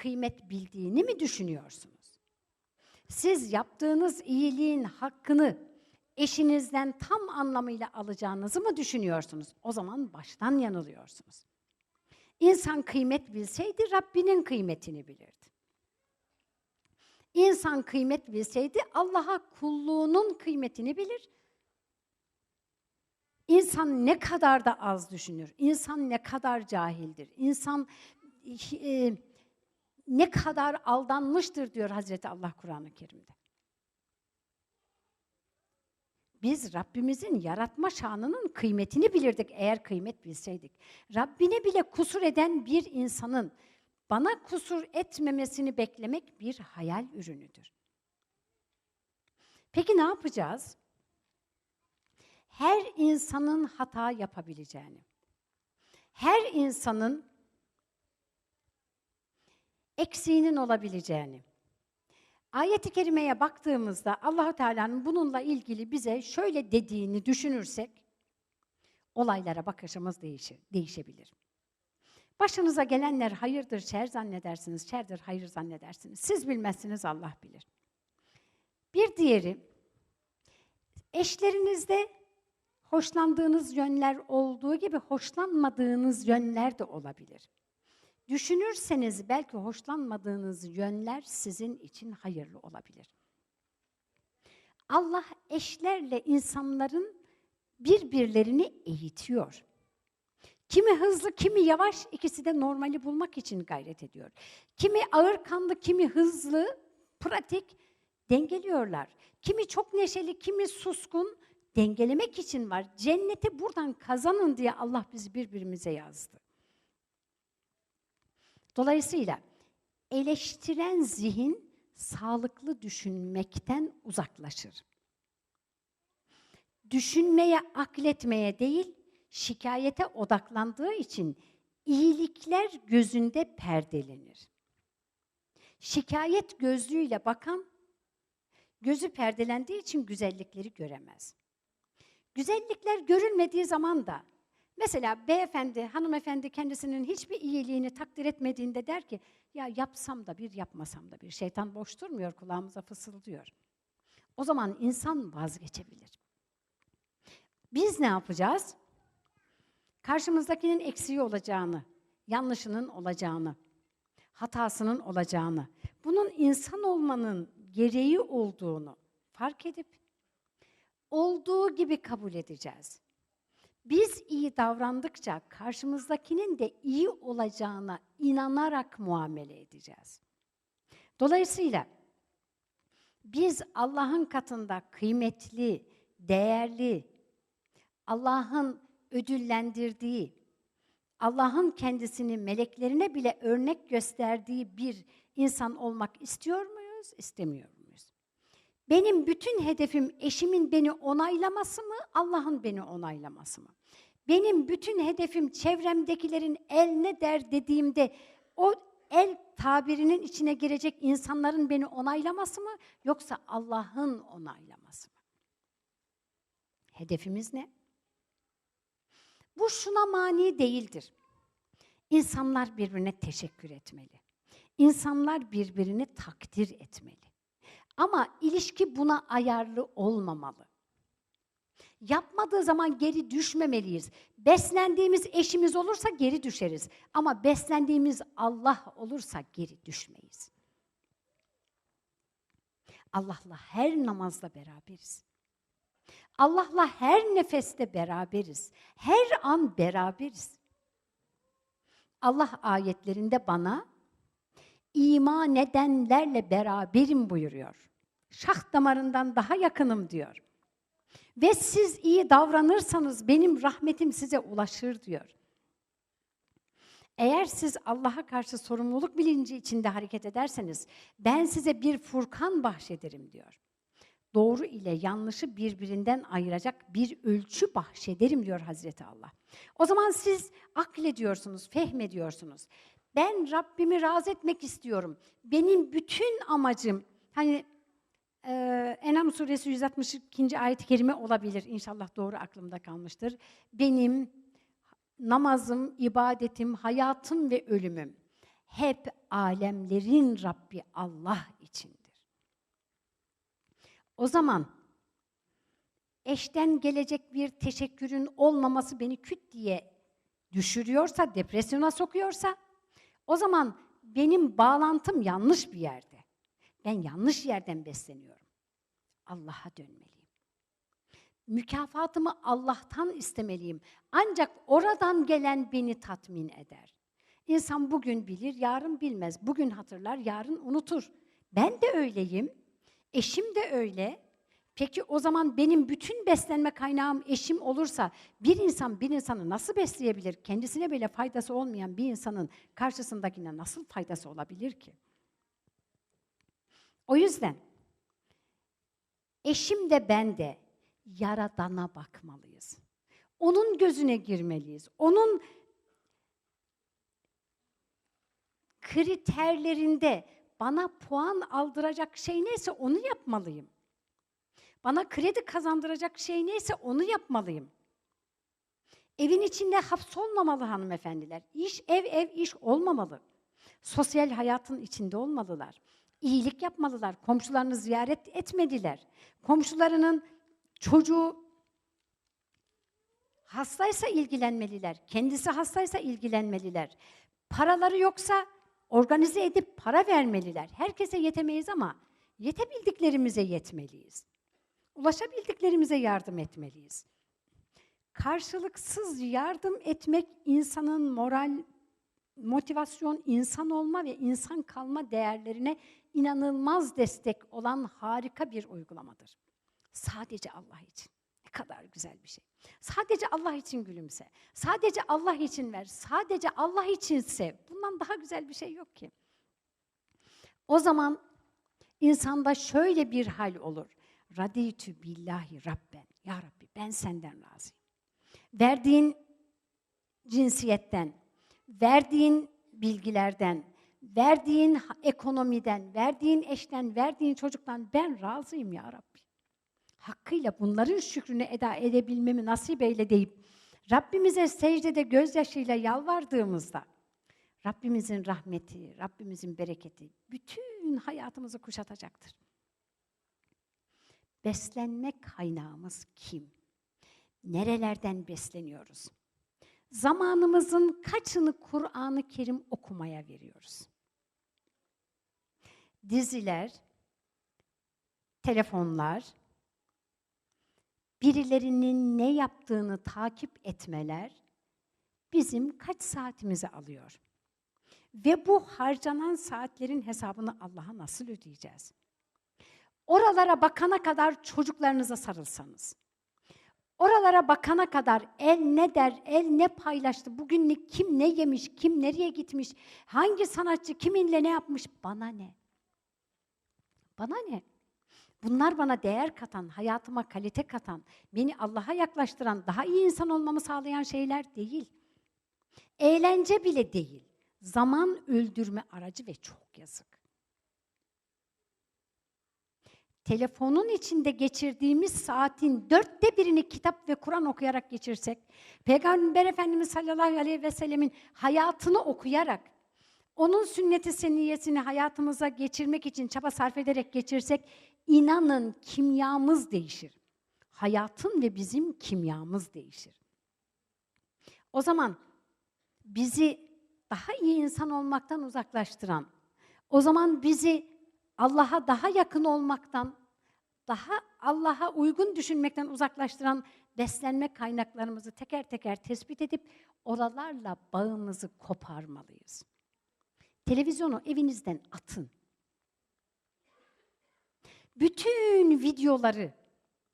kıymet bildiğini mi düşünüyorsunuz? Siz yaptığınız iyiliğin hakkını eşinizden tam anlamıyla alacağınızı mı düşünüyorsunuz? O zaman baştan yanılıyorsunuz. İnsan kıymet bilseydi Rabbinin kıymetini bilirdi. İnsan kıymet bilseydi Allah'a kulluğunun kıymetini bilir. İnsan ne kadar da az düşünür, insan ne kadar cahildir, insan e, ne kadar aldanmıştır diyor Hazreti Allah Kur'an-ı Kerim'de. Biz Rabbimizin yaratma şanının kıymetini bilirdik eğer kıymet bilseydik. Rabbine bile kusur eden bir insanın bana kusur etmemesini beklemek bir hayal ürünüdür. Peki ne yapacağız? Her insanın hata yapabileceğini, her insanın eksiğinin olabileceğini. Ayet-i kerimeye baktığımızda Allahu Teala'nın bununla ilgili bize şöyle dediğini düşünürsek olaylara bakışımız değişir, değişebilir. Başınıza gelenler hayırdır, şer zannedersiniz, şerdir, hayır zannedersiniz. Siz bilmezsiniz, Allah bilir. Bir diğeri, eşlerinizde hoşlandığınız yönler olduğu gibi hoşlanmadığınız yönler de olabilir. Düşünürseniz belki hoşlanmadığınız yönler sizin için hayırlı olabilir. Allah eşlerle insanların birbirlerini eğitiyor. Kimi hızlı, kimi yavaş, ikisi de normali bulmak için gayret ediyor. Kimi ağır kanlı, kimi hızlı, pratik dengeliyorlar. Kimi çok neşeli, kimi suskun dengelemek için var. Cenneti buradan kazanın diye Allah bizi birbirimize yazdı. Dolayısıyla eleştiren zihin sağlıklı düşünmekten uzaklaşır. Düşünmeye, akletmeye değil, şikayete odaklandığı için iyilikler gözünde perdelenir. Şikayet gözlüğüyle bakan, gözü perdelendiği için güzellikleri göremez. Güzellikler görülmediği zaman da Mesela beyefendi, hanımefendi kendisinin hiçbir iyiliğini takdir etmediğinde der ki, ya yapsam da bir, yapmasam da bir. Şeytan boş durmuyor, kulağımıza fısıldıyor. O zaman insan vazgeçebilir. Biz ne yapacağız? Karşımızdakinin eksiği olacağını, yanlışının olacağını, hatasının olacağını, bunun insan olmanın gereği olduğunu fark edip olduğu gibi kabul edeceğiz. Biz iyi davrandıkça karşımızdakinin de iyi olacağına inanarak muamele edeceğiz. Dolayısıyla biz Allah'ın katında kıymetli, değerli, Allah'ın ödüllendirdiği, Allah'ın kendisini meleklerine bile örnek gösterdiği bir insan olmak istiyor muyuz, istemiyor muyuz? Benim bütün hedefim eşimin beni onaylaması mı, Allah'ın beni onaylaması mı? Benim bütün hedefim çevremdekilerin el ne der dediğimde o el tabirinin içine girecek insanların beni onaylaması mı yoksa Allah'ın onaylaması mı? Hedefimiz ne? Bu şuna mani değildir. İnsanlar birbirine teşekkür etmeli. İnsanlar birbirini takdir etmeli. Ama ilişki buna ayarlı olmamalı. Yapmadığı zaman geri düşmemeliyiz. Beslendiğimiz eşimiz olursa geri düşeriz. Ama beslendiğimiz Allah olursa geri düşmeyiz. Allah'la her namazda beraberiz. Allah'la her nefeste beraberiz. Her an beraberiz. Allah ayetlerinde bana iman edenlerle beraberim buyuruyor. Şah damarından daha yakınım diyor. Ve siz iyi davranırsanız benim rahmetim size ulaşır diyor. Eğer siz Allah'a karşı sorumluluk bilinci içinde hareket ederseniz ben size bir furkan bahşederim diyor. Doğru ile yanlışı birbirinden ayıracak bir ölçü bahşederim diyor Hazreti Allah. O zaman siz aklediyorsunuz, fehmediyorsunuz. Ben Rabbimi razı etmek istiyorum. Benim bütün amacım hani ee, Enam suresi 162. ayet-i kerime olabilir. İnşallah doğru aklımda kalmıştır. Benim namazım, ibadetim, hayatım ve ölümüm hep alemlerin Rabbi Allah içindir. O zaman eşten gelecek bir teşekkürün olmaması beni küt diye düşürüyorsa, depresyona sokuyorsa o zaman benim bağlantım yanlış bir yerde. Ben yanlış yerden besleniyorum. Allah'a dönmeliyim. Mükafatımı Allah'tan istemeliyim. Ancak oradan gelen beni tatmin eder. İnsan bugün bilir, yarın bilmez. Bugün hatırlar, yarın unutur. Ben de öyleyim. Eşim de öyle. Peki o zaman benim bütün beslenme kaynağım eşim olursa bir insan bir insanı nasıl besleyebilir? Kendisine bile faydası olmayan bir insanın karşısındakine nasıl faydası olabilir ki? O yüzden eşim de ben de yaradana bakmalıyız. Onun gözüne girmeliyiz. Onun kriterlerinde bana puan aldıracak şey neyse onu yapmalıyım. Bana kredi kazandıracak şey neyse onu yapmalıyım. Evin içinde hapsolmamalı hanımefendiler. İş, ev, ev, iş olmamalı. Sosyal hayatın içinde olmalılar. İyilik yapmalılar. Komşularını ziyaret etmediler. Komşularının çocuğu hastaysa ilgilenmeliler. Kendisi hastaysa ilgilenmeliler. Paraları yoksa organize edip para vermeliler. Herkese yetemeyiz ama yetebildiklerimize yetmeliyiz. Ulaşabildiklerimize yardım etmeliyiz. Karşılıksız yardım etmek insanın moral, motivasyon, insan olma ve insan kalma değerlerine inanılmaz destek olan harika bir uygulamadır. Sadece Allah için. Ne kadar güzel bir şey. Sadece Allah için gülümse. Sadece Allah için ver. Sadece Allah için sev. Bundan daha güzel bir şey yok ki. O zaman insanda şöyle bir hal olur. Radiytü billahi rabben. Ya Rabbi ben senden razıyım. Verdiğin cinsiyetten, verdiğin bilgilerden, verdiğin ekonomiden, verdiğin eşten, verdiğin çocuktan ben razıyım ya Rabbi. Hakkıyla bunların şükrünü eda edebilmemi nasip eyle deyip Rabbimize secdede gözyaşıyla yalvardığımızda Rabbimizin rahmeti, Rabbimizin bereketi bütün hayatımızı kuşatacaktır. Beslenme kaynağımız kim? Nerelerden besleniyoruz? Zamanımızın kaçını Kur'an-ı Kerim okumaya veriyoruz? Diziler, telefonlar, birilerinin ne yaptığını takip etmeler bizim kaç saatimizi alıyor? Ve bu harcanan saatlerin hesabını Allah'a nasıl ödeyeceğiz? Oralara bakana kadar çocuklarınıza sarılsanız. Oralara bakana kadar el ne der, el ne paylaştı, bugün kim ne yemiş, kim nereye gitmiş, hangi sanatçı kiminle ne yapmış, bana ne? Bana ne? Bunlar bana değer katan, hayatıma kalite katan, beni Allah'a yaklaştıran, daha iyi insan olmamı sağlayan şeyler değil. Eğlence bile değil. Zaman öldürme aracı ve çok yazık. Telefonun içinde geçirdiğimiz saatin dörtte birini kitap ve Kur'an okuyarak geçirsek, Peygamber Efendimiz sallallahu aleyhi ve sellemin hayatını okuyarak, onun sünneti seniyesini hayatımıza geçirmek için çaba sarf ederek geçirsek, inanın kimyamız değişir. Hayatın ve bizim kimyamız değişir. O zaman bizi daha iyi insan olmaktan uzaklaştıran, o zaman bizi Allah'a daha yakın olmaktan, daha Allah'a uygun düşünmekten uzaklaştıran beslenme kaynaklarımızı teker teker tespit edip oralarla bağımızı koparmalıyız. Televizyonu evinizden atın. Bütün videoları,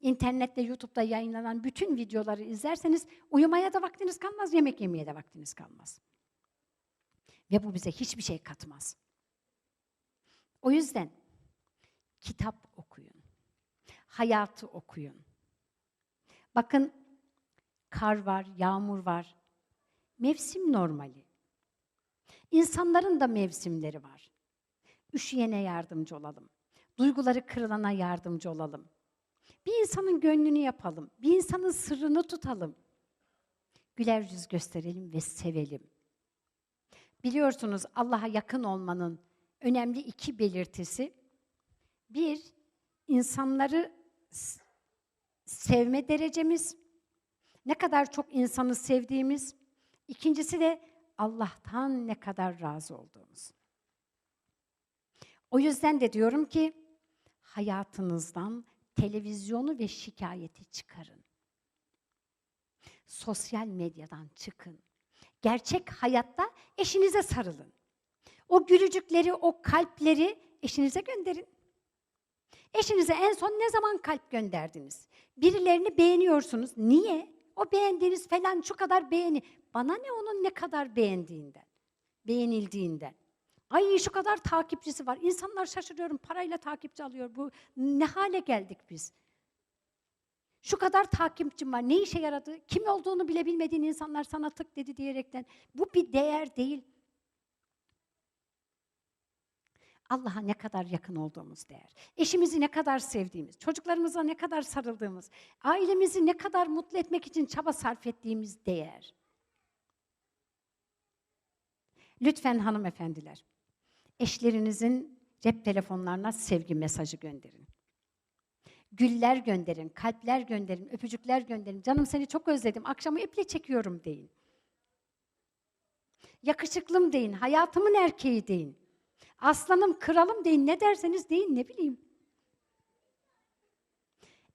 internette, YouTube'da yayınlanan bütün videoları izlerseniz uyumaya da vaktiniz kalmaz, yemek yemeye de vaktiniz kalmaz. Ve bu bize hiçbir şey katmaz. O yüzden kitap okuyun. Hayatı okuyun. Bakın kar var, yağmur var. Mevsim normali. İnsanların da mevsimleri var. Üşüyene yardımcı olalım. Duyguları kırılana yardımcı olalım. Bir insanın gönlünü yapalım. Bir insanın sırrını tutalım. Güler yüz gösterelim ve sevelim. Biliyorsunuz Allah'a yakın olmanın önemli iki belirtisi. Bir, insanları sevme derecemiz, ne kadar çok insanı sevdiğimiz. İkincisi de Allah'tan ne kadar razı olduğumuz. O yüzden de diyorum ki hayatınızdan televizyonu ve şikayeti çıkarın. Sosyal medyadan çıkın. Gerçek hayatta eşinize sarılın. O gülücükleri, o kalpleri eşinize gönderin. Eşinize en son ne zaman kalp gönderdiniz? Birilerini beğeniyorsunuz. Niye? O beğendiğiniz falan şu kadar beğeni. Bana ne onun ne kadar beğendiğinden, beğenildiğinden. Ay şu kadar takipçisi var. İnsanlar şaşırıyorum parayla takipçi alıyor. Bu ne hale geldik biz? Şu kadar takipçim var. Ne işe yaradı? Kim olduğunu bile bilmediğin insanlar sana tık dedi diyerekten. Bu bir değer değil. Allah'a ne kadar yakın olduğumuz değer. Eşimizi ne kadar sevdiğimiz, çocuklarımıza ne kadar sarıldığımız, ailemizi ne kadar mutlu etmek için çaba sarf ettiğimiz değer. Lütfen hanımefendiler, eşlerinizin cep telefonlarına sevgi mesajı gönderin. Güller gönderin, kalpler gönderin, öpücükler gönderin. Canım seni çok özledim, akşamı iple çekiyorum deyin. Yakışıklım deyin, hayatımın erkeği deyin. Aslanım, kralım deyin, ne derseniz deyin, ne bileyim.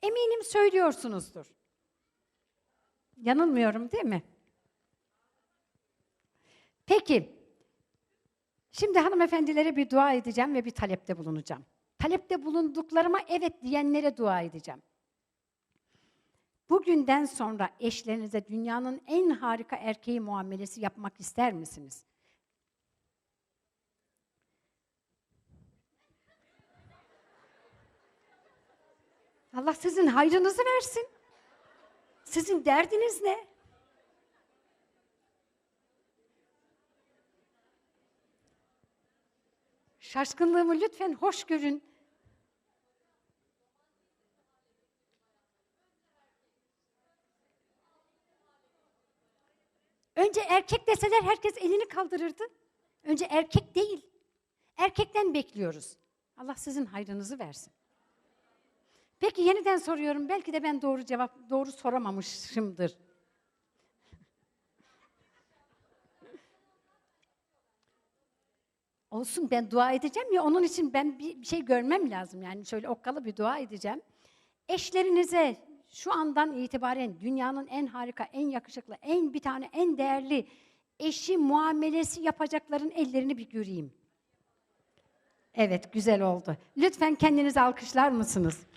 Eminim söylüyorsunuzdur. Yanılmıyorum değil mi? Peki, şimdi hanımefendilere bir dua edeceğim ve bir talepte bulunacağım. Talepte bulunduklarıma evet diyenlere dua edeceğim. Bugünden sonra eşlerinize dünyanın en harika erkeği muamelesi yapmak ister misiniz? Allah sizin hayrınızı versin. Sizin derdiniz ne? Şaşkınlığımı lütfen hoş görün. Önce erkek deseler herkes elini kaldırırdı. Önce erkek değil. Erkekten bekliyoruz. Allah sizin hayrınızı versin. Peki yeniden soruyorum. Belki de ben doğru cevap doğru soramamışımdır. Olsun ben dua edeceğim ya onun için ben bir şey görmem lazım. Yani şöyle okkalı bir dua edeceğim. Eşlerinize şu andan itibaren dünyanın en harika, en yakışıklı, en bir tane en değerli eşi muamelesi yapacakların ellerini bir göreyim. Evet, güzel oldu. Lütfen kendinizi alkışlar mısınız?